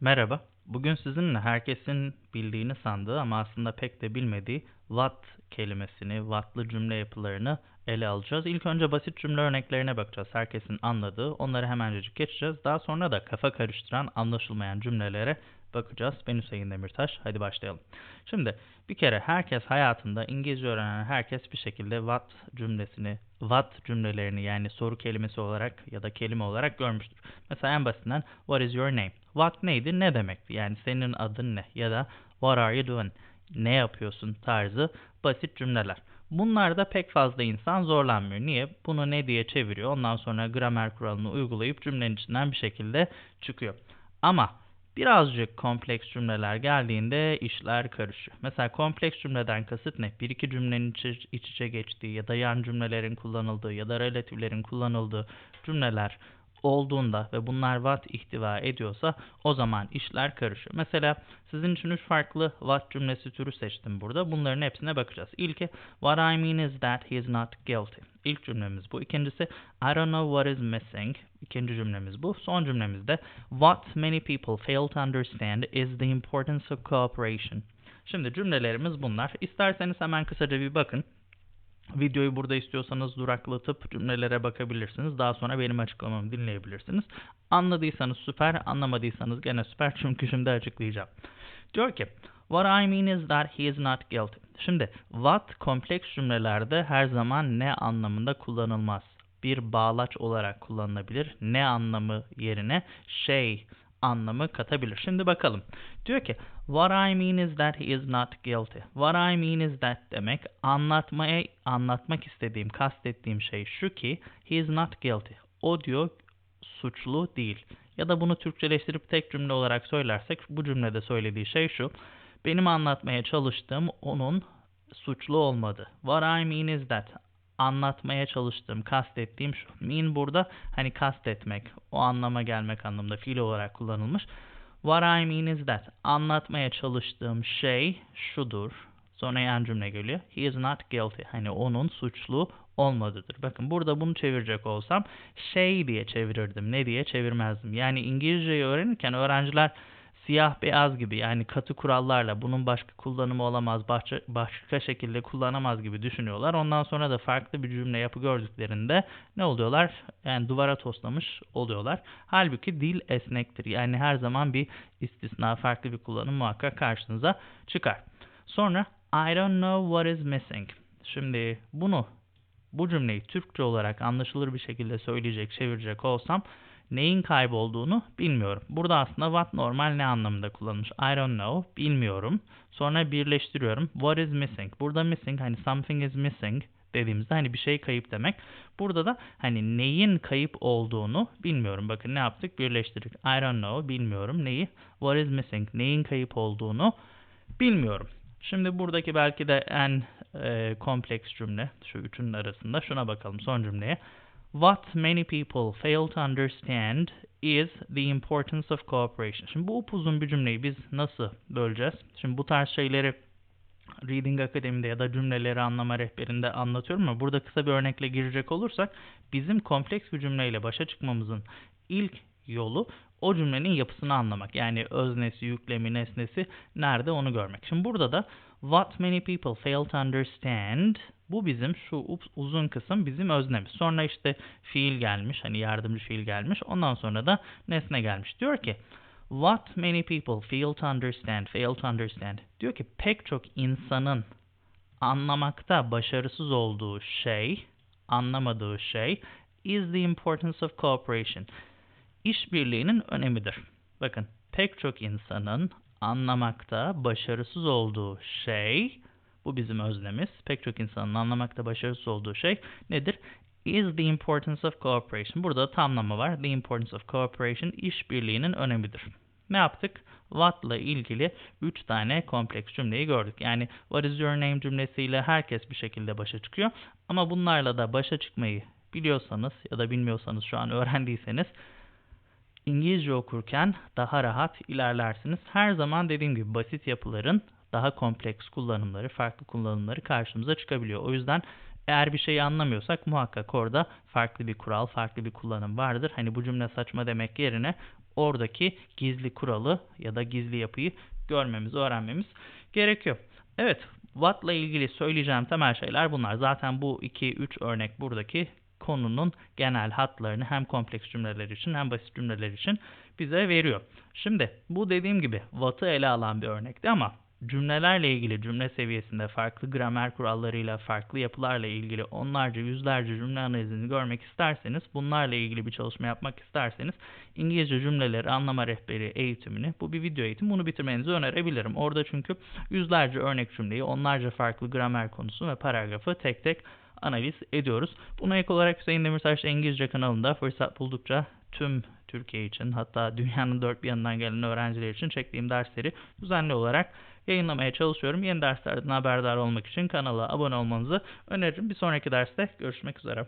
Merhaba. Bugün sizinle herkesin bildiğini sandığı ama aslında pek de bilmediği what kelimesini, what'lı cümle yapılarını ele alacağız. İlk önce basit cümle örneklerine bakacağız. Herkesin anladığı. Onları hemencecik geçeceğiz. Daha sonra da kafa karıştıran, anlaşılmayan cümlelere bakacağız. Ben Hüseyin Demirtaş. Hadi başlayalım. Şimdi bir kere herkes hayatında İngilizce öğrenen herkes bir şekilde what cümlesini, what cümlelerini yani soru kelimesi olarak ya da kelime olarak görmüştür. Mesela en basitinden what is your name? What neydi? Ne demekti? Yani senin adın ne? Ya da what are you doing? Ne yapıyorsun tarzı basit cümleler. Bunlarda pek fazla insan zorlanmıyor. Niye? Bunu ne diye çeviriyor. Ondan sonra gramer kuralını uygulayıp cümlenin içinden bir şekilde çıkıyor. Ama birazcık kompleks cümleler geldiğinde işler karışıyor. Mesela kompleks cümleden kasıt ne? Bir iki cümlenin iç, iç içe geçtiği ya da yan cümlelerin kullanıldığı ya da relatiflerin kullanıldığı cümleler olduğunda ve bunlar what ihtiva ediyorsa o zaman işler karışıyor. Mesela sizin için üç farklı what cümlesi türü seçtim burada. Bunların hepsine bakacağız. İlki what I mean is that he is not guilty. İlk cümlemiz bu. İkincisi I don't know what is missing. İkinci cümlemiz bu. Son cümlemiz de what many people fail to understand is the importance of cooperation. Şimdi cümlelerimiz bunlar. İsterseniz hemen kısaca bir bakın. Videoyu burada istiyorsanız duraklatıp cümlelere bakabilirsiniz. Daha sonra benim açıklamamı dinleyebilirsiniz. Anladıysanız süper, anlamadıysanız gene süper çünkü şimdi açıklayacağım. Diyor ki, What I mean is that he is not guilty. Şimdi what kompleks cümlelerde her zaman ne anlamında kullanılmaz. Bir bağlaç olarak kullanılabilir. Ne anlamı yerine şey anlamı katabilir. Şimdi bakalım. Diyor ki what I mean is that he is not guilty. What I mean is that demek anlatmaya anlatmak istediğim, kastettiğim şey şu ki he is not guilty. O diyor suçlu değil. Ya da bunu Türkçeleştirip tek cümle olarak söylersek bu cümlede söylediği şey şu. Benim anlatmaya çalıştığım onun suçlu olmadı. What I mean is that anlatmaya çalıştığım, kastettiğim şu. Mean burada hani kastetmek, o anlama gelmek anlamında fiil olarak kullanılmış. What I mean is that anlatmaya çalıştığım şey şudur. Sonra yan cümle geliyor. He is not guilty. Hani onun suçlu olmadıdır. Bakın burada bunu çevirecek olsam şey diye çevirirdim. Ne diye çevirmezdim. Yani İngilizceyi öğrenirken öğrenciler siyah beyaz gibi yani katı kurallarla bunun başka kullanımı olamaz, başka, şekilde kullanamaz gibi düşünüyorlar. Ondan sonra da farklı bir cümle yapı gördüklerinde ne oluyorlar? Yani duvara toslamış oluyorlar. Halbuki dil esnektir. Yani her zaman bir istisna, farklı bir kullanım muhakkak karşınıza çıkar. Sonra I don't know what is missing. Şimdi bunu bu cümleyi Türkçe olarak anlaşılır bir şekilde söyleyecek, çevirecek olsam neyin kaybolduğunu bilmiyorum. Burada aslında what normal ne anlamında kullanılmış? I don't know, bilmiyorum. Sonra birleştiriyorum. What is missing? Burada missing hani something is missing dediğimizde hani bir şey kayıp demek. Burada da hani neyin kayıp olduğunu bilmiyorum. Bakın ne yaptık? Birleştirdik. I don't know, bilmiyorum. Neyi? What is missing? Neyin kayıp olduğunu bilmiyorum. Şimdi buradaki belki de en e, kompleks cümle şu üçünün arasında şuna bakalım son cümleye. What many people fail to understand is the importance of cooperation. Şimdi bu upuzun bir cümleyi biz nasıl böleceğiz? Şimdi bu tarz şeyleri Reading Akademi'de ya da cümleleri anlama rehberinde anlatıyorum ama burada kısa bir örnekle girecek olursak bizim kompleks bir cümleyle başa çıkmamızın ilk yolu o cümlenin yapısını anlamak. Yani öznesi, yüklemi, nesnesi nerede onu görmek. Şimdi burada da what many people fail to understand bu bizim şu uzun kısım bizim öznemiz. Sonra işte fiil gelmiş hani yardımcı fiil gelmiş. Ondan sonra da nesne gelmiş. Diyor ki what many people fail to understand, fail to understand. Diyor ki pek çok insanın anlamakta başarısız olduğu şey, anlamadığı şey is the importance of cooperation. İşbirliğinin önemidir. Bakın pek çok insanın anlamakta başarısız olduğu şey bu bizim özlemiz. Pek çok insanın anlamakta başarısız olduğu şey nedir? Is the importance of cooperation. Burada tamlama var. The importance of cooperation işbirliğinin önemidir. Ne yaptık? What'la ilgili 3 tane kompleks cümleyi gördük. Yani what is your name cümlesiyle herkes bir şekilde başa çıkıyor. Ama bunlarla da başa çıkmayı biliyorsanız ya da bilmiyorsanız şu an öğrendiyseniz İngilizce okurken daha rahat ilerlersiniz. Her zaman dediğim gibi basit yapıların daha kompleks kullanımları, farklı kullanımları karşımıza çıkabiliyor. O yüzden eğer bir şeyi anlamıyorsak muhakkak orada farklı bir kural, farklı bir kullanım vardır. Hani bu cümle saçma demek yerine oradaki gizli kuralı ya da gizli yapıyı görmemiz, öğrenmemiz gerekiyor. Evet, Watt'la ilgili söyleyeceğim temel şeyler bunlar. Zaten bu 2-3 örnek buradaki konunun genel hatlarını hem kompleks cümleler için hem basit cümleler için bize veriyor. Şimdi bu dediğim gibi Watt'ı ele alan bir örnekti ama cümlelerle ilgili cümle seviyesinde farklı gramer kurallarıyla, farklı yapılarla ilgili onlarca, yüzlerce cümle analizini görmek isterseniz, bunlarla ilgili bir çalışma yapmak isterseniz İngilizce cümleleri anlama rehberi eğitimini, bu bir video eğitim, bunu bitirmenizi önerebilirim. Orada çünkü yüzlerce örnek cümleyi, onlarca farklı gramer konusu ve paragrafı tek tek analiz ediyoruz. Buna ek olarak Hüseyin Demirtaş İngilizce kanalında fırsat buldukça tüm Türkiye için hatta dünyanın dört bir yanından gelen öğrenciler için çektiğim dersleri düzenli olarak yayınlamaya çalışıyorum. Yeni derslerden haberdar olmak için kanala abone olmanızı öneririm. Bir sonraki derste görüşmek üzere.